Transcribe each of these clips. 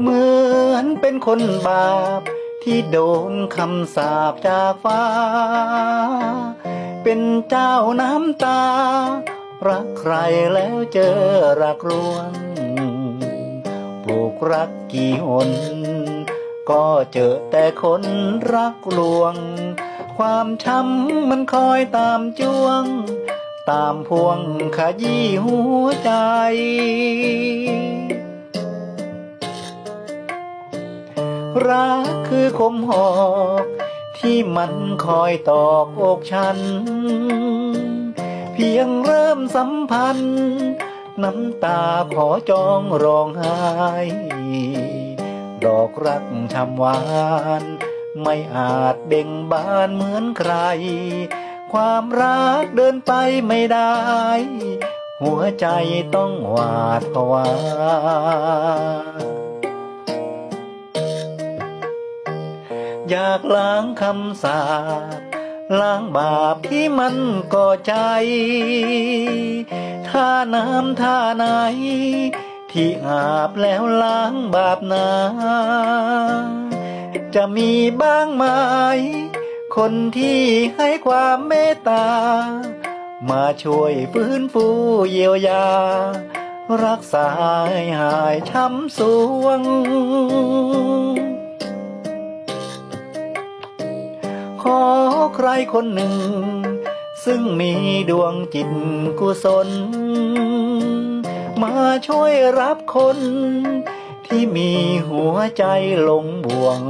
เหมือนเป็นคนบาป ที่โดนคำสาปจากฟ้า เป็นเจ้าน้ำตา รักใครแล้วเจอรักรวงปลูกรักกี่หน ก็เจอแต่คนรักลวง ความช้ำมันคอยตามจ้วง ตามพวงขยี้หัวใจ รักคือคมหอก ที่มันคอยตอกอกฉัน เพียงเริ่มสัมพันธ์ น้ำตาขอจองร้องไห้ ดอกรักชำหวาน ไม่อาจเบ่งบานเหมือนใคร ความรักเดินไปไม่ได้ หัวใจต้องหวาดภาวา อยากล้างคำสาปล้างบาปที่มันก่อใจ ท่าน้ำท่าไหน ที่อาบแล้วล้างบาปนาจะมีบ้างไหมคนที่ให้ความเมตตา มาช่วยฟื้นฟูเยียวยา รักษาหายช้ำสวง อใครคนหนึ่ง ซึ่งมีดวงจิตกุศล มาช่วยรับคน ที่มีหัวใจหลงบ่วง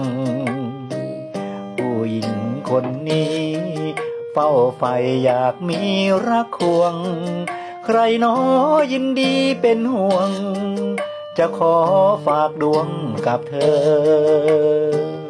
ผู้หญิงคนนี้ เฝ้าใฝ่อยากมีรักควง ใครหนอยินดีเป็นห่วง จะขอฝากดวงกับเธอ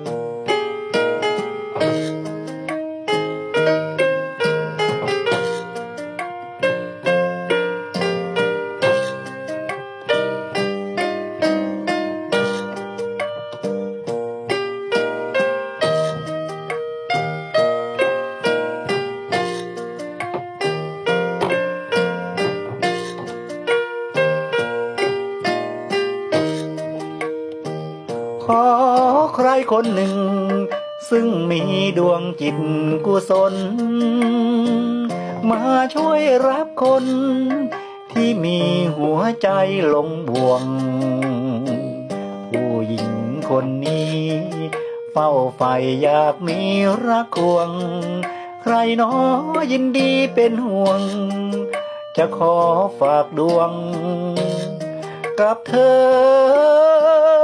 ขอใครคนหนึ่ง ซึ่งมีดวงจิตกุศล มาช่วยรับคน ที่มีหัวใจหลงบ่วง ผู้หญิงคนนี้ เฝ้าใฝ่อยากมีรักควง ใครหนอยินดีเป็นห่วง จะขอฝากดวง กับเธอ